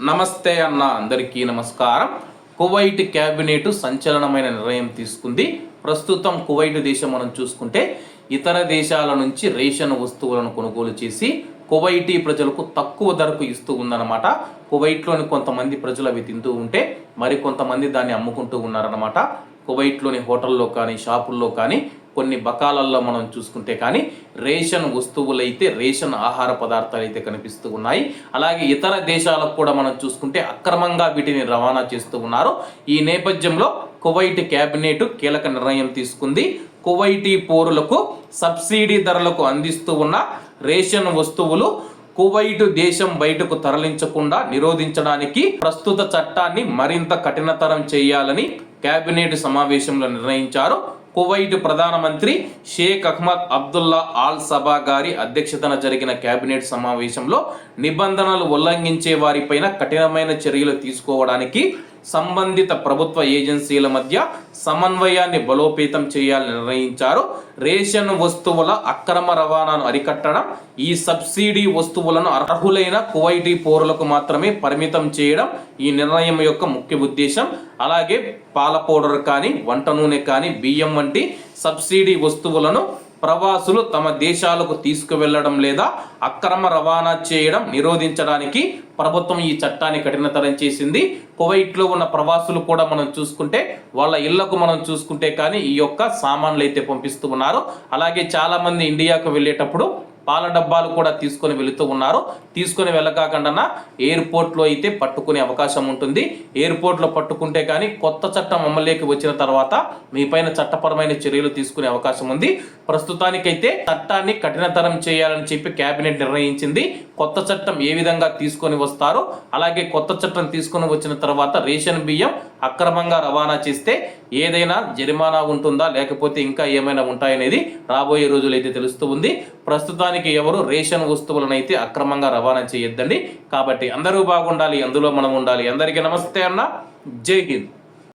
నమస్తే అన్న అందరికీ నమస్కారం. కువైట్ క్యాబినెట్ సంచలనమైన నిర్ణయం తీసుకుంది. ప్రస్తుతం కువైట్ దేశం మనం చూసుకుంటే ఇతర దేశాల నుంచి రేషన్ వస్తువులను కొనుగోలు చేసి కువైటీ ప్రజలకు తక్కువ ధరకు ఇస్తూ ఉందన్నమాట. కువైట్లోని కొంతమంది ప్రజలు అవి తింటూ ఉంటే మరి కొంతమంది దాన్ని అమ్ముకుంటూ ఉన్నారన్నమాట. కువైట్లోని హోటల్లో కానీ షాపుల్లో కానీ కొన్ని బకాలల్లో మనం చూసుకుంటే కానీ రేషన్ వస్తువులైతే రేషన్ ఆహార పదార్థాలు అయితే కనిపిస్తూ ఉన్నాయి. అలాగే ఇతర దేశాలకు కూడా మనం చూసుకుంటే అక్రమంగా వీటిని రవాణా చేస్తూ ఉన్నారు. ఈ నేపథ్యంలో కువైట్ క్యాబినెట్ కీలక నిర్ణయం తీసుకుంది. కువైటీ పౌరులకు సబ్సిడీ ధరలకు అందిస్తూ ఉన్న రేషన్ వస్తువులు కువైట్ దేశం బయటకు తరలించకుండా నిరోధించడానికి ప్రస్తుత చట్టాన్ని మరింత కఠినతరం చేయాలని కేబినెట్ సమావేశంలో నిర్ణయించారు. కువైట్ ప్రధానమంత్రి షేక్ అహ్మద్ అబ్దుల్లా ఆల్ సభా గారి అధ్యక్షతన జరిగిన కేబినెట్ సమావేశంలో నిబంధనలు ఉల్లంఘించే వారిపైన కఠినమైన చర్యలు తీసుకోవడానికి సంబంధిత ప్రభుత్వ ఏజెన్సీల మధ్య సమన్వయాన్ని బలోపేతం చేయాలని నిర్ణయించారు. రేషన్ వస్తువుల అక్రమ రవాణాను అరికట్టడం ఈ సబ్సిడీ వస్తువులను అర్హులైన కువైటీ పౌరులకు మాత్రమే పరిమితం చేయడం ఈ నిర్ణయం యొక్క ముఖ్య ఉద్దేశం. అలాగే పాల పౌడర్ కానీ వంట నూనె కానీ బియ్యం వంటి సబ్సిడీ వస్తువులను ప్రవాసులు తమ దేశాలకు తీసుకువెళ్ళడం లేదా అక్రమ రవాణా చేయడం నిరోధించడానికి ప్రభుత్వం ఈ చట్టాన్ని కఠినతరం చేసింది. కువైట్లో ఉన్న ప్రవాసులు కూడా మనం చూసుకుంటే వాళ్ళ ఇళ్ళకు మనం చూసుకుంటే కానీ ఈ యొక్క సామాన్లు అయితే పంపిస్తూ ఉన్నారు. అలాగే చాలామంది ఇండియాకు వెళ్ళేటప్పుడు పాల డబ్బాలు కూడా తీసుకొని వెళుతూ ఉన్నారు. తీసుకొని వెళ్ళకాకుండా ఎయిర్పోర్ట్లో అయితే పట్టుకునే అవకాశం ఉంటుంది. ఎయిర్పోర్ట్లో పట్టుకుంటే కానీ కొత్త చట్టం అమల్లోకి వచ్చిన తర్వాత మీ పైన చట్టపరమైన చర్యలు తీసుకునే అవకాశం ఉంది. ప్రస్తుతానికైతే చట్టాన్ని కఠినతరం చేయాలని చెప్పి కేబినెట్ నిర్ణయించింది. కొత్త చట్టం ఏ విధంగా తీసుకొని వస్తారో అలాగే కొత్త చట్టం తీసుకొని వచ్చిన తర్వాత రేషన్ బియ్యం అక్రమంగా రవాణా చేస్తే ఏదైనా జరిమానా ఉంటుందా లేకపోతే ఇంకా ఏమైనా ఉంటాయనేది రాబోయే రోజులు అయితే తెలుస్తూ ఉంది. ప్రస్తుతానికి ఎవరు రేషన్ వస్తువులను అయితే అక్రమంగా రవాణా చేయొద్దండి. కాబట్టి అందరూ బాగుండాలి అందులో మనం ఉండాలి. అందరికీ నమస్తే అన్న. జై హింద్.